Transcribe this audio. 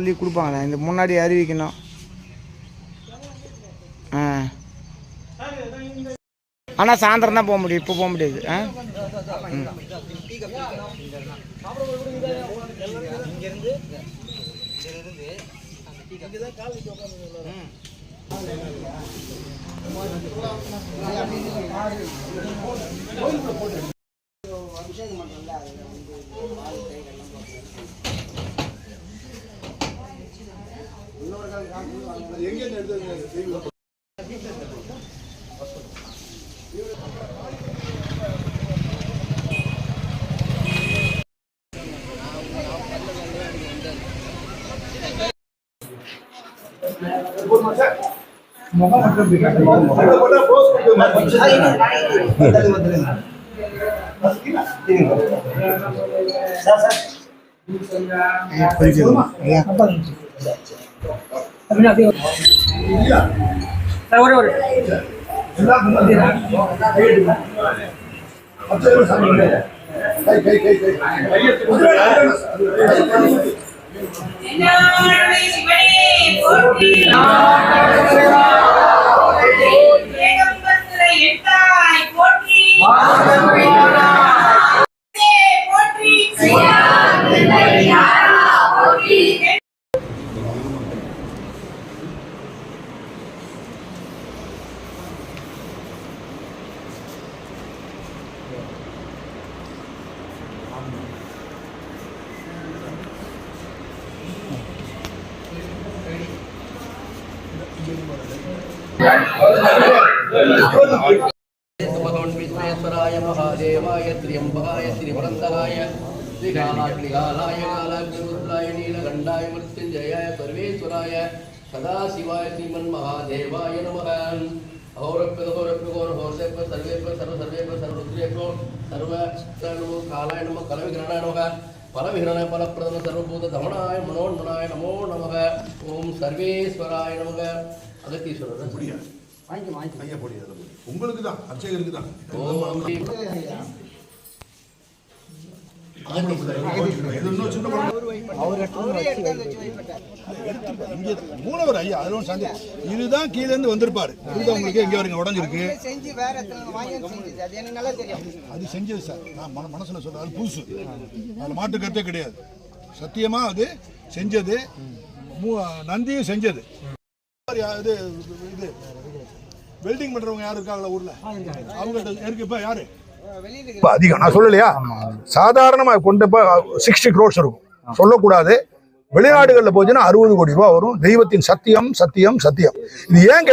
சொல்லி கொடுப்பாங்களே இந்த முன்னாடி அறிவிக்கணும். ஆ. ஆனால் சாயந்தரம் தான் போக முடியும். இப்போ போக முடியாது. ஆ? ம். என்னாடுடைய சிவனே போற்றி ஏகம்பத்திர எட்டாய் போற்றி போற்றி போற்றி भगवन् विश्वेश्वराय महादेवाय त्र्यम्बकाय श्रीवरन्दराय श्रीकालाग्निकालाय कालाग्निरुद्राय नीलकण्ठाय मृत्युञ्जयाय सर्वेश्वराय सदाशिवाय श्रीमन्महादेवाय नमः अहोरप्यहोरप्यहोरहोर्षेभ्य सर्वेभ्य सर्व सर्वेभ्य सर्वरुद्रेभ्यो सर्व नमो कालाय नमः कलविग्रहणाय नमः பலவீரன பல பிரதம சர்வபூத தமனாய மனோன்மனாய நமோ நமக. ஓம் சர்வேஸ்வராய நமக. அகத்தீஸ்வரர். முடியாது வாங்கி வாங்கி ஐயா போடி அதில் உங்களுக்கு தான் அர்ச்சகருக்கு தான். ஓம் சின்ன மூலவர் ஐயா அதில் சந்தேகம் இதுதான் கீழே இருந்து வந்திருப்பாரு. இதுதான் உங்களுக்கு எங்கே வருங்க உடஞ்சிருக்கு. செஞ்சு வேற இடத்துல வாங்கி செஞ்சது. அது எனக்கு நல்லா தெரியும். அது செஞ்சது சார். நான் மன மனசில் சொல்கிறேன் அது புதுசு. அதில் மாட்டு கருத்தே கிடையாது. சத்தியமா அது செஞ்சது. மூ- நந்தியும் செஞ்சது. இது இது வெல்டிங் பண்றவங்க யாரு இருக்காங்களா ஊர்ல அவங்கள்ட்ட இருக்கு. இப்ப யாரு? இப்போ அதிகம் நான் சொல்லலையா? சாதாரணமாக கொண்டு இப்போ சிக்ஸ்டி க்ரோர்ஸ் இருக்கும். சொல்லக்கூடாது. வெளிநாடுகளில் போச்சுன்னா அறுபது கோடி ரூபா வரும். தெய்வத்தின் சத்தியம் சத்தியம் சத்தியம். இது ஏன்